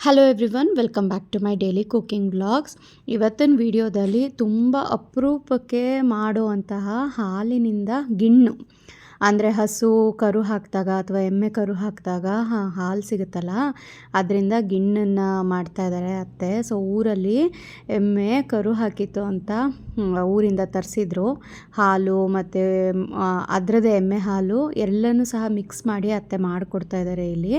Hello everyone welcome back to my daily cooking blogs ಇವತ್ತಿನ ವಿಡಿಯೋದಲ್ಲಿ ತುಂಬ ಅಪರೂಪಕ್ಕೆ ಮಾಡುವಂತಹ ಹಾಲಿನಿಂದ ಗಿಣ್ಣು. ಅಂದರೆ ಹಸು ಕರು ಹಾಕಿದಾಗ ಅಥವಾ ಎಮ್ಮೆ ಕರು ಹಾಕಿದಾಗ ಹಾಲು ಸಿಗುತ್ತಲ್ಲ? ಅದರಿಂದ ಗಿಣ್ಣನ್ನು ಮಾಡ್ತಾ ಇದ್ದಾರೆ ಅತ್ತೆ. ಸೊ, ಊರಲ್ಲಿ ಎಮ್ಮೆ ಕರು ಹಾಕಿತ್ತು ಅಂತ ಊರಿಂದ ತರಿಸಿದ್ರು. ಹಾಲು ಮತ್ತು ಅದರದೇ ಎಮ್ಮೆ ಹಾಲು ಎಲ್ಲನೂ ಸಹ ಮಿಕ್ಸ್ ಮಾಡಿ ಅತ್ತೆ ಮಾಡಿಕೊಡ್ತಾ ಇದ್ದಾರೆ ಇಲ್ಲಿ.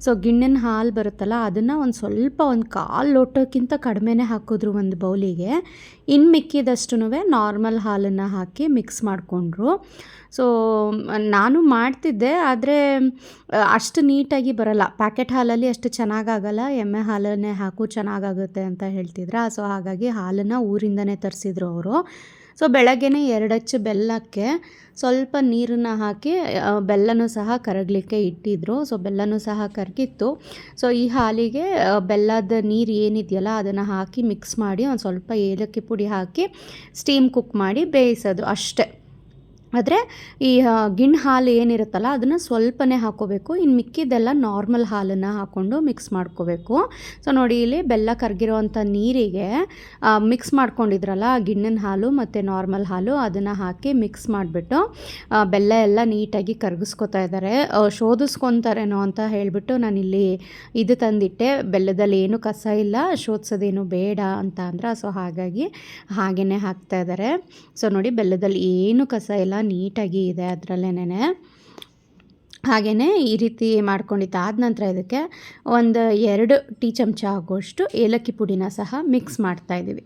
ಸೊ, ಗಿಣ್ಣಿನ ಹಾಲು ಬರುತ್ತಲ್ಲ, ಅದನ್ನು ಒಂದು ಸ್ವಲ್ಪ ಒಂದು ಕಾಲು ಲೋಟಕ್ಕಿಂತ ಕಡಿಮೆನೇ ಹಾಕಿದ್ರು ಒಂದು ಬೌಲಿಗೆ. ಇನ್ನು ಮಿಕ್ಕಿದಷ್ಟು ನಾರ್ಮಲ್ ಹಾಲನ್ನು ಹಾಕಿ ಮಿಕ್ಸ್ ಮಾಡಿಕೊಂಡ್ರು. ಸೊ ನಾನು ಮಾಡ್ತಿದ್ದೆ, ಆದರೆ ಅಷ್ಟು ನೀಟಾಗಿ ಬರಲ್ಲ. ಪ್ಯಾಕೆಟ್ ಹಾಲಲ್ಲಿ ಅಷ್ಟು ಚೆನ್ನಾಗಾಗಲ್ಲ, ಎಮ್ಮೆ ಹಾಲನ್ನೇ ಹಾಕು, ಚೆನ್ನಾಗಾಗುತ್ತೆ ಅಂತ ಹೇಳ್ತಿದ್ರು. ಸೊ, ಹಾಗಾಗಿ ಹಾಲನ್ನು ಊರಿಂದನೇ ತರಿಸಿದ್ರು ಅವರು. ಸೊ, ಬೆಳಗ್ಗೆನೇ ಎರಡಚ್ಚು ಬೆಲ್ಲಕ್ಕೆ ಸ್ವಲ್ಪ ನೀರನ್ನು ಹಾಕಿ ಬೆಲ್ಲನೂ ಸಹ ಕರಗಲಿಕ್ಕೆ ಇಟ್ಟಿದ್ರು. ಸೊ, ಬೆಲ್ಲನೂ ಸಹ ಕರಗಿತ್ತು ಸೊ, ಈ ಹಾಲಿಗೆ ಬೆಲ್ಲದ ನೀರು ಏನಿದೆಯಲ್ಲ, ಅದನ್ನು ಹಾಕಿ ಮಿಕ್ಸ್ ಮಾಡಿ ಒಂದು ಸ್ವಲ್ಪ ಏಲಕ್ಕಿ ಪುಡಿ ಹಾಕಿ, ಸ್ಟೀಮ್ ಕುಕ್ ಮಾಡಿ ಬೇಯಿಸೋದು ಅಷ್ಟೇ. ಆದರೆ ಈ ಗಿಣ್ಣು ಹಾಲು ಏನಿರುತ್ತಲ್ಲ ಅದನ್ನು ಸ್ವಲ್ಪನೇ ಹಾಕೋಬೇಕು. ಇನ್ನು ಮಿಕ್ಕಿದ್ದೆಲ್ಲ ನಾರ್ಮಲ್ ಹಾಲನ್ನು ಹಾಕ್ಕೊಂಡು ಮಿಕ್ಸ್ ಮಾಡ್ಕೋಬೇಕು. ಸೊ ನೋಡಿ ಇಲ್ಲಿ ಬೆಲ್ಲ ಕರಗಿರೋವಂಥ ನೀರಿಗೆ ಮಿಕ್ಸ್ ಮಾಡ್ಕೊಂಡಿದ್ರಲ್ಲ ಗಿಣ್ಣಿನ ಹಾಲು ಮತ್ತು ನಾರ್ಮಲ್ ಹಾಲು ಅದನ್ನು ಹಾಕಿ ಮಿಕ್ಸ್ ಮಾಡಿಬಿಟ್ಟು ಬೆಲ್ಲ ಎಲ್ಲ ನೀಟಾಗಿ ಕರಗಿಸ್ಕೊತಾ ಇದ್ದಾರೆ. ಶೋಧಿಸ್ಕೊತಾರೇನೋ ಅಂತ ಹೇಳಿಬಿಟ್ಟು ನಾನಿಲ್ಲಿ ಇದು ತಂದಿಟ್ಟೆ. ಬೆಲ್ಲದಲ್ಲಿ ಏನು ಕಸ ಇಲ್ಲ, ಶೋಧಿಸೋದೇನು ಬೇಡ ಅಂತ ಅಂದ್ರೆ, ಸೊ ಹಾಗಾಗಿ ಹಾಗೇ ಹಾಕ್ತಾ ಇದ್ದಾರೆ. ಸೊ ನೋಡಿ ಬೆಲ್ಲದಲ್ಲಿ ಏನು ಕಸ ಇಲ್ಲ ನೀಟಾಗಿ ಇದೆ ಅದರಲ್ಲೇನೆ ಹಾಗೆಯೇ ಈ ರೀತಿ ಮಾಡ್ಕೊಂಡಿದ್ದಾದ ನಂತರ ಇದಕ್ಕೆ ಒಂದು ಎರಡು ಟೀ ಚಮಚ ಆಗುವಷ್ಟು ಏಲಕ್ಕಿ ಪುಡಿನ ಸಹ ಮಿಕ್ಸ್ ಮಾಡ್ತಾಯಿದ್ದೀವಿ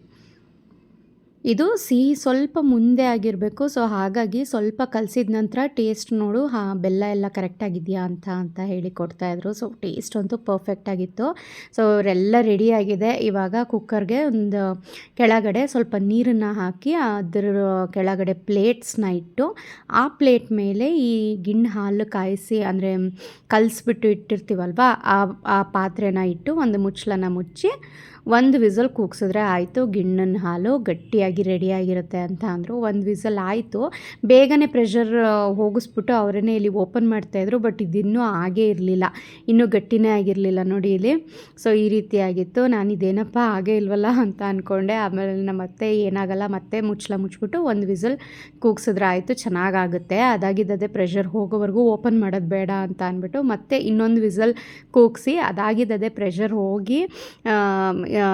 ಇದು ಸಿಹಿ ಸ್ವಲ್ಪ ಮುಂದೆ ಆಗಿರಬೇಕು. ಸೊ ಹಾಗಾಗಿ ಸ್ವಲ್ಪ ಕಲಸಿದ ನಂತರ ಟೇಸ್ಟ್ ನೋಡು. ಹಾಂ, ಬೆಲ್ಲ ಎಲ್ಲ ಕರೆಕ್ಟಾಗಿದೆಯಾ ಅಂತ ಅಂತ ಹೇಳಿ ಕೊಡ್ತಾಯಿದ್ರು ಸೊ ಟೇಸ್ಟ್ ಅಂತೂ ಪರ್ಫೆಕ್ಟಾಗಿತ್ತು ಸೊ ಅವರೆಲ್ಲ ರೆಡಿಯಾಗಿದೆ ಇವಾಗ ಕುಕ್ಕರ್ಗೆ ಒಂದು ಕೆಳಗಡೆ ಸ್ವಲ್ಪ ನೀರನ್ನು ಹಾಕಿ, ಅದರ ಕೆಳಗಡೆ ಪ್ಲೇಟ್ಸ್ನ ಇಟ್ಟು, ಆ ಪ್ಲೇಟ್ ಮೇಲೆ ಈ ಗಿಣ್ಣು ಹಾಲು ಕಾಯಿಸಿ, ಅಂದರೆ ಕಲಿಸ್ಬಿಟ್ಟು ಇಟ್ಟಿರ್ತೀವಲ್ವ, ಆ ಆ ಪಾತ್ರೆನ ಇಟ್ಟು ಒಂದು ಮುಚ್ಚಳನ ಮುಚ್ಚಿ, ಒಂದು ವಿಸಲ್ ಕೂಗ್ಸಿದ್ರೆ ಆಯಿತು. ಗಿಣ್ಣನ ಹಾಲು ಗಟ್ಟಿಯಾಗಿ ರೆಡಿಯಾಗಿರುತ್ತೆ ಅಂತ ಅಂದರು. ಒಂದು ವಿಸಲ್ ಆಯಿತು. ಬೇಗನೆ ಪ್ರೆಷರ್ ಹೋಗಿಸ್ಬಿಟ್ಟು ಅವರೇ ಇಲ್ಲಿ ಓಪನ್ ಮಾಡ್ತಾಯಿದ್ರು ಬಟ್ ಇದಿನ್ನೂ ಹಾಗೇ ಇರಲಿಲ್ಲ. ಇನ್ನೂ ಗಟ್ಟಿನೇ ಆಗಿರಲಿಲ್ಲ ನೋಡಿ ಇಲ್ಲಿ. ಸೊ ಈ ರೀತಿಯಾಗಿತ್ತು ನಾನು ಇದೇನಪ್ಪ, ಹಾಗೇ ಇಲ್ವಲ್ಲ ಅಂತ ಅಂದ್ಕೊಂಡೆ ಆಮೇಲೆ ನಮ್ಮ ಅತ್ತೆ, ಏನಾಗಲ್ಲ, ಮತ್ತೆ ಮುಚ್ಚಲ ಮುಚ್ಚಿಬಿಟ್ಟು ಒಂದು ವಿಸಲ್ ಕೂಗ್ಸಿದ್ರೆ ಆಯಿತು, ಚೆನ್ನಾಗಾಗುತ್ತೆ. ಅದಾಗಿದ್ದದೇ ಪ್ರೆಷರ್ ಹೋಗೋವರೆಗೂ ಓಪನ್ ಮಾಡೋದು ಬೇಡ ಅಂತ ಅಂದ್ಬಿಟ್ಟು ಮತ್ತೆ ಇನ್ನೊಂದು ವಿಸಲ್ ಕೂಗಿಸಿ ಅದಾಗಿದ್ದದೇ ಪ್ರೆಷರ್ ಹೋಗಿ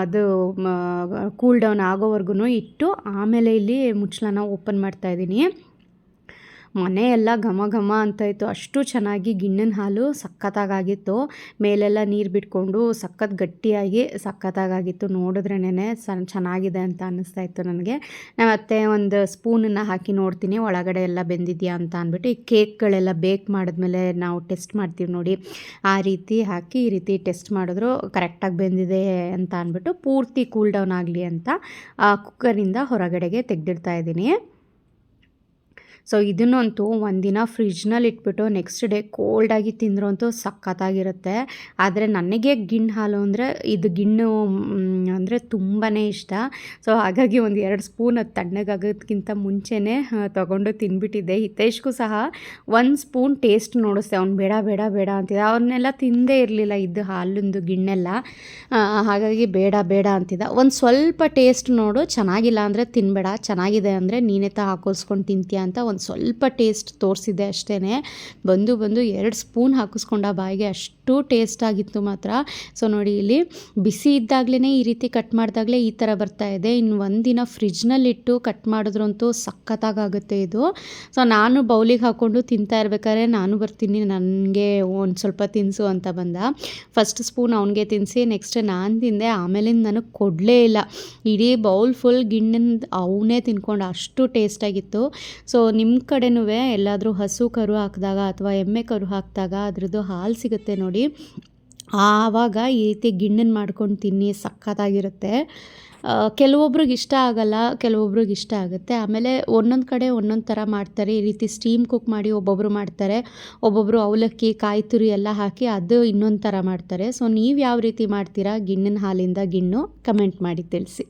ಅದು ಕೂಲ್ ಡೌನ್ ಆಗೋವರೆಗೂ ಇಟ್ಟು ಆಮೇಲೆ ಇಲ್ಲಿ ಮುಚ್ಚಳನ ಓಪನ್ ಮಾಡ್ತಾಯಿದ್ದೀನಿ ಮನೆ ಎಲ್ಲ ಘಮ ಘಮ ಅಂತ ಇತ್ತು. ಅಷ್ಟು ಚೆನ್ನಾಗಿ ಗಿಣ್ಣಿನ ಹಾಲು ಸಖತ್ತಾಗಿತ್ತು ಮೇಲೆಲ್ಲ ನೀರು ಬಿಟ್ಕೊಂಡು ಸಖತ್ ಗಟ್ಟಿಯಾಗಿ ಸಖತ್ತಾಗಿತ್ತು ನೋಡಿದ್ರೇನೆ ಚೆನ್ನಾಗಿದೆ ಅಂತ ಅನ್ನಿಸ್ತಾ ಇತ್ತು ನನಗೆ. ಮತ್ತೆ ಒಂದು ಸ್ಪೂನನ್ನು ಹಾಕಿ ನೋಡ್ತೀನಿ. ಒಳಗಡೆ ಎಲ್ಲ ಬೆಂದಿದೆಯಾ ಅಂತ ಅಂದ್ಬಿಟ್ಟು ಈ ಕೇಕ್ಗಳೆಲ್ಲ ಬೇಕ್ ಮಾಡಿದ್ಮೇಲೆ ನಾವು ಟೆಸ್ಟ್ ಮಾಡ್ತೀವಿ ನೋಡಿ. ಆ ರೀತಿ ಹಾಕಿ ಈ ರೀತಿ ಟೆಸ್ಟ್ ಮಾಡಿದ್ರು ಕರೆಕ್ಟಾಗಿ ಬೆಂದಿದೆ ಅಂತ ಅಂದ್ಬಿಟ್ಟು ಪೂರ್ತಿ ಕೂಲ್ ಡೌನ್ ಆಗಲಿ ಅಂತ ಕುಕ್ಕರಿಂದ ಹೊರಗಡೆಗೆ ತೆಗೆದಿಡ್ತಾ ಇದ್ದೀನಿ. ಸೊ ಇದನ್ನಂತೂ ಒಂದಿನ ಫ್ರಿಜ್ನಲ್ಲಿ ಇಟ್ಬಿಟ್ಟು ನೆಕ್ಸ್ಟ್ ಡೇ ಕೋಲ್ಡಾಗಿ ತಿಂದ್ರಂತೂ ಸಖತ್ತಾಗಿರುತ್ತೆ. ಆದರೆ ನನಗೆ ಗಿಣ್ಣು ಹಾಲು ಅಂದರೆ ಇದು ಗಿಣ್ಣು ಅಂದರೆ ತುಂಬಾ ಇಷ್ಟ. ಸೊ ಹಾಗಾಗಿ ಒಂದು ಎರಡು ಸ್ಪೂನ್ ಅದು ತಣ್ಣಗಾಗೋದಕ್ಕಿಂತ ಮುಂಚೆನೇ ತೊಗೊಂಡು ತಿಂದ್ಬಿಟ್ಟಿದ್ದೆ ಹಿತೇಶ್ಗೂ ಸಹ ಒಂದು ಸ್ಪೂನ್ ಟೇಸ್ಟ್ ನೋಡಿಸ್ದೆ. ಅವ್ನು ಬೇಡ ಬೇಡ ಬೇಡ ಅಂತಿದ್ದ. ಅವನ್ನೆಲ್ಲ ತಿಂದೇ ಇರಲಿಲ್ಲ ಇದು ಹಾಲಿಂದು ಗಿಣ್ಣೆಲ್ಲ. ಹಾಗಾಗಿ ಬೇಡ ಬೇಡ ಅಂತಿದ್ದ. ಒಂದು ಸ್ವಲ್ಪ ಟೇಸ್ಟ್ ನೋಡು. ಚೆನ್ನಾಗಿಲ್ಲ ಅಂದರೆ ತಿನ್ಬೇಡ. ಚೆನ್ನಾಗಿದೆ ಅಂದರೆ ನೀನೇ ತ ಹಾಕೋಸ್ಕೊಂಡು ತಿಂತೀಯ ಅಂತ ಒಂದು ಸ್ವಲ್ಪ ಟೇಸ್ಟ್ ತೋರಿಸಿದ್ದೆ ಅಷ್ಟೇ ಬಂದು ಬಂದು ಎರಡು ಸ್ಪೂನ್ ಹಾಕಿಸ್ಕೊಂಡ ಬಾಯಿಗೆ ಅಷ್ಟು ಟೇಸ್ಟ್ ಆಗಿತ್ತು ಮಾತ್ರ. ಸೊ ನೋಡಿ ಇಲ್ಲಿ ಬಿಸಿ ಇದ್ದಾಗಲೇ ಈ ರೀತಿ ಕಟ್ ಮಾಡಿದಾಗಲೇ ಈ ಥರ ಬರ್ತಾ ಇದೆ. ಇನ್ನು ಒಂದಿನ ಫ್ರಿಜ್ನಲ್ಲಿಟ್ಟು ಕಟ್ ಮಾಡಿದ್ರಂತೂ ಸಖತ್ತಾಗುತ್ತೆ ಇದು. ಸೊ ನಾನು ಬೌಲಿಗೆ ಹಾಕ್ಕೊಂಡು ತಿಂತಾ ಇರ್ಬೇಕಾದ್ರೆ ನಾನು ಬರ್ತೀನಿ, ನನಗೆ ಒಂದು ಸ್ವಲ್ಪ ತಿನ್ಸು ಅಂತ ಬಂದ. ಫಸ್ಟ್ ಸ್ಪೂನ್ ಅವನಿಗೆ ತಿನ್ನಿಸಿ ನೆಕ್ಸ್ಟ್ ನಾನು ತಿಂದೆ, ಆಮೇಲಿಂದ ನನಗೆ ಕೊಡಲೇ ಇಲ್ಲ. ಇಡೀ ಬೌಲ್ ಫುಲ್ ಗಿಣ್ಣಿಂದ ಅವನೇ ತಿನ್ಕೊಂಡು ಅಷ್ಟು ಟೇಸ್ಟಾಗಿತ್ತು ಸೊ ನಿಮ್ಮ ಕಡೆನೂ ಎಲ್ಲಾದರೂ ಹಸು ಕರು ಹಾಕಿದಾಗ ಅಥವಾ ಎಮ್ಮೆ ಕರು ಹಾಕಿದಾಗ ಅದರದ್ದು ಹಾಲು ಸಿಗುತ್ತೆ ನೋಡಿ. ಆವಾಗ ಈ ರೀತಿ ಗಿಣ್ಣನ್ನು ಮಾಡ್ಕೊಂಡು ತಿನ್ನಿ ಸಖತ್ತಾಗಿರುತ್ತೆ. ಕೆಲವೊಬ್ರಿಗೆ ಇಷ್ಟ ಆಗಲ್ಲ, ಕೆಲವೊಬ್ರಿಗೆ ಇಷ್ಟ ಆಗುತ್ತೆ. ಆಮೇಲೆ ಒಂದೊಂದು ಕಡೆ ಒಂದೊಂದು ಥರ ಮಾಡ್ತಾರೆ. ಈ ರೀತಿ ಸ್ಟೀಮ್ ಕುಕ್ ಮಾಡಿ ಒಬ್ಬೊಬ್ಬರು ಮಾಡ್ತಾರೆ. ಒಬ್ಬೊಬ್ಬರು ಅವಲಕ್ಕಿ, ಕಾಯಿ ತುರಿ ಎಲ್ಲ ಹಾಕಿ ಅದು ಇನ್ನೊಂದು ಥರ ಮಾಡ್ತಾರೆ. ಸೊ ನೀವು ಯಾವ ರೀತಿ ಮಾಡ್ತೀರಾ? ಗಿಣ್ಣಿನ ಹಾಲಿಂದ ಗಿಣ್ಣು. ಕಮೆಂಟ್ ಮಾಡಿ ತಿಳಿಸಿ.